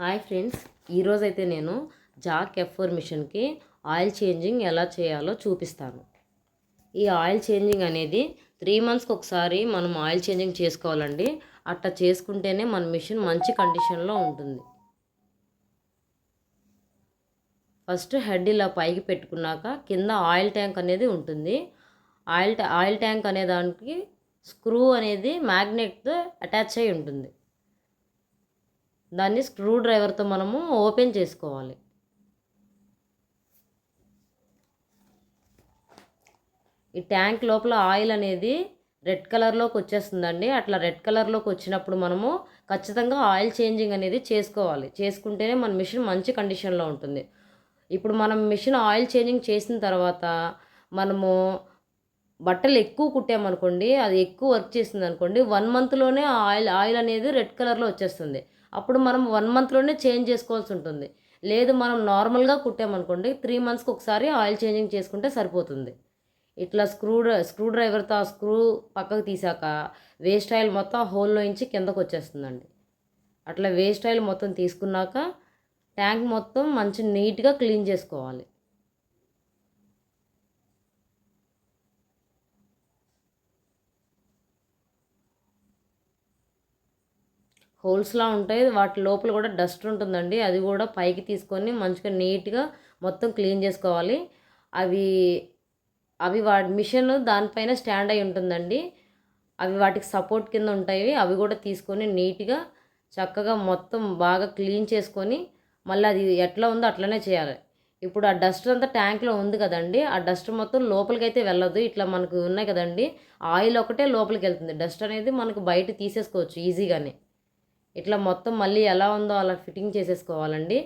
Hi friends ఈరోజైతే నేను Jack F four మిషన్కి ఆయిల్ చేంజింగ్ ఎలా చేయాలో చూపిస్తాను. ఈ ఆయిల్ చేంజింగ్ అనేది త్రీ మంత్స్కి ఒకసారి మనం ఆయిల్ చేంజింగ్ చేసుకోవాలండి. అట్లా చేసుకుంటేనే మన మిషన్ మంచి కండిషన్లో ఉంటుంది. ఫస్ట్ హెడ్ ఇలా పైకి పెట్టుకున్నాక కింద ఆయిల్ ట్యాంక్ అనేది ఉంటుంది. ఆయిల్ ఆయిల్ ట్యాంక్ అనే దానికి స్క్రూ అనేది మ్యాగ్నెట్తో అటాచ్ అయి ఉంటుంది. దాన్ని స్క్రూ డ్రైవర్తో మనము ఓపెన్ చేసుకోవాలి. ఈ ట్యాంక్ లోపల ఆయిల్ అనేది రెడ్ కలర్లోకి వచ్చేస్తుందండి. అట్లా రెడ్ కలర్లోకి వచ్చినప్పుడు మనము ఖచ్చితంగా ఆయిల్ చేంజింగ్ అనేది చేసుకోవాలి. చేసుకుంటేనే మన మిషన్ మంచి కండిషన్లో ఉంటుంది. ఇప్పుడు మనం మిషన్ ఆయిల్ చేంజింగ్ చేసిన తర్వాత మనము బట్టలు ఎక్కువ కుట్టామనుకోండి అది ఎక్కువ వర్క్ చేసింది అనుకోండి వన్ మంత్లోనే ఆయిల్ ఆయిల్ అనేది రెడ్ కలర్లో వచ్చేస్తుంది. అప్పుడు మనం వన్ మంత్లోనే చేంజ్ చేసుకోవాల్సి ఉంటుంది. లేదు మనం నార్మల్గా కుట్టామనుకోండి త్రీ మంత్స్కి ఒకసారి ఆయిల్ చేంజింగ్ చేసుకుంటే సరిపోతుంది. ఇట్లా స్క్రూ డ్రై- స్క్రూ డ్రైవర్తో ఆ స్క్రూ పక్కకు తీసాక వేస్ట్ ఆయిల్ మొత్తం ఆ హోల్లో నుంచి కిందకు వచ్చేస్తుందండి. అట్లా వేస్ట్ ఆయిల్ మొత్తం తీసుకున్నాక ట్యాంక్ మొత్తం మంచి నీట్గా క్లీన్ చేసుకోవాలి. హోల్స్లా ఉంటాయి. వాటి లోపల కూడా డస్ట్ ఉంటుందండి. అది కూడా పైకి తీసుకొని మంచిగా నీట్గా మొత్తం క్లీన్ చేసుకోవాలి. అవి అవి వాటి మిషన్ దానిపైన స్టాండ్ అయి ఉంటుందండి. అవి వాటికి సపోర్ట్ కింద ఉంటాయి. అవి కూడా తీసుకొని నీట్గా చక్కగా మొత్తం బాగా క్లీన్ చేసుకొని మళ్ళీ అది ఎట్లా ఉందో అట్లనే చేయాలి. ఇప్పుడు ఆ డస్ట్ అంతా ట్యాంక్లో ఉంది కదండి. ఆ డస్ట్ మొత్తం లోపలికి అయితే వెళ్ళదు. ఇట్లా మనకు ఉన్నాయి కదండి. ఆయిల్ ఒకటే లోపలికి వెళ్తుంది. డస్ట్ అనేది మనకు బయట తీసేసుకోవచ్చు ఈజీగానే. ఇట్లా మొత్తం మళ్ళీ ఎలా ఉందో అలా ఫిట్టింగ్ చేసేసుకోవాలండి.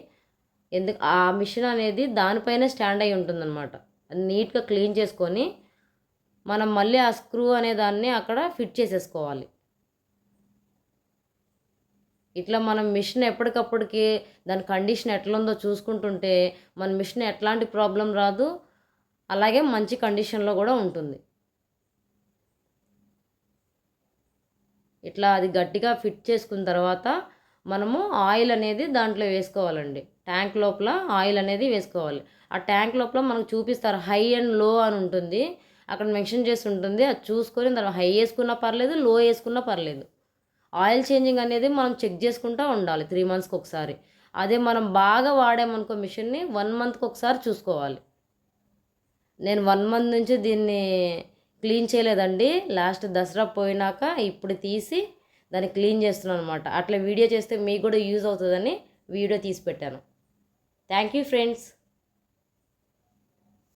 ఎందుకు ఆ మిషన్ అనేది దానిపైన స్టాండ్ అయి ఉంటుందన్నమాట. అది నీట్గా క్లీన్ చేసుకొని మనం మళ్ళీ ఆ స్క్రూ అనే దాన్ని అక్కడ ఫిట్ చేసేసుకోవాలి. ఇట్లా మనం మిషన్ ఎప్పటికప్పటికి దాని కండిషన్ ఎట్లుందో చూసుకుంటుంటే మన మిషన్ ఎట్లాంటి ప్రాబ్లం రాదు అలాగే మంచి కండిషన్లో కూడా ఉంటుంది. ఇట్లా అది గట్టిగా ఫిట్ చేసుకున్న తర్వాత మనము ఆయిల్ అనేది దాంట్లో వేసుకోవాలండి. ట్యాంక్ లోపల ఆయిల్ అనేది వేసుకోవాలి. ఆ ట్యాంక్ లోపల మనకు చూపిస్తారు హై అండ్లో అని ఉంటుంది. అక్కడ మెన్షన్ చేసి ఉంటుంది. అది చూసుకొని తర్వాత హై వేసుకున్నా పర్లేదు లో వేసుకున్నా పర్లేదు. ఆయిల్ చేంజింగ్ అనేది మనం చెక్ చేసుకుంటూ ఉండాలి త్రీ మంత్స్కి ఒకసారి. అదే మనం బాగా వాడామనుకో మిషన్ని వన్ మంత్కి ఒకసారి చూసుకోవాలి. నేను వన్ మంత్ నుంచి దీన్ని క్లీన్ చేయలేదండి. లాస్ట్ దసరా పోయినాక ఇప్పుడు తీసి దాన్ని క్లీన్ చేస్తున్నాను అనమాట అట్లా వీడియో చేస్తే మీకు కూడా యూజ్ అవుతుందని వీడియో తీసి పెట్టాను. Thank you friends.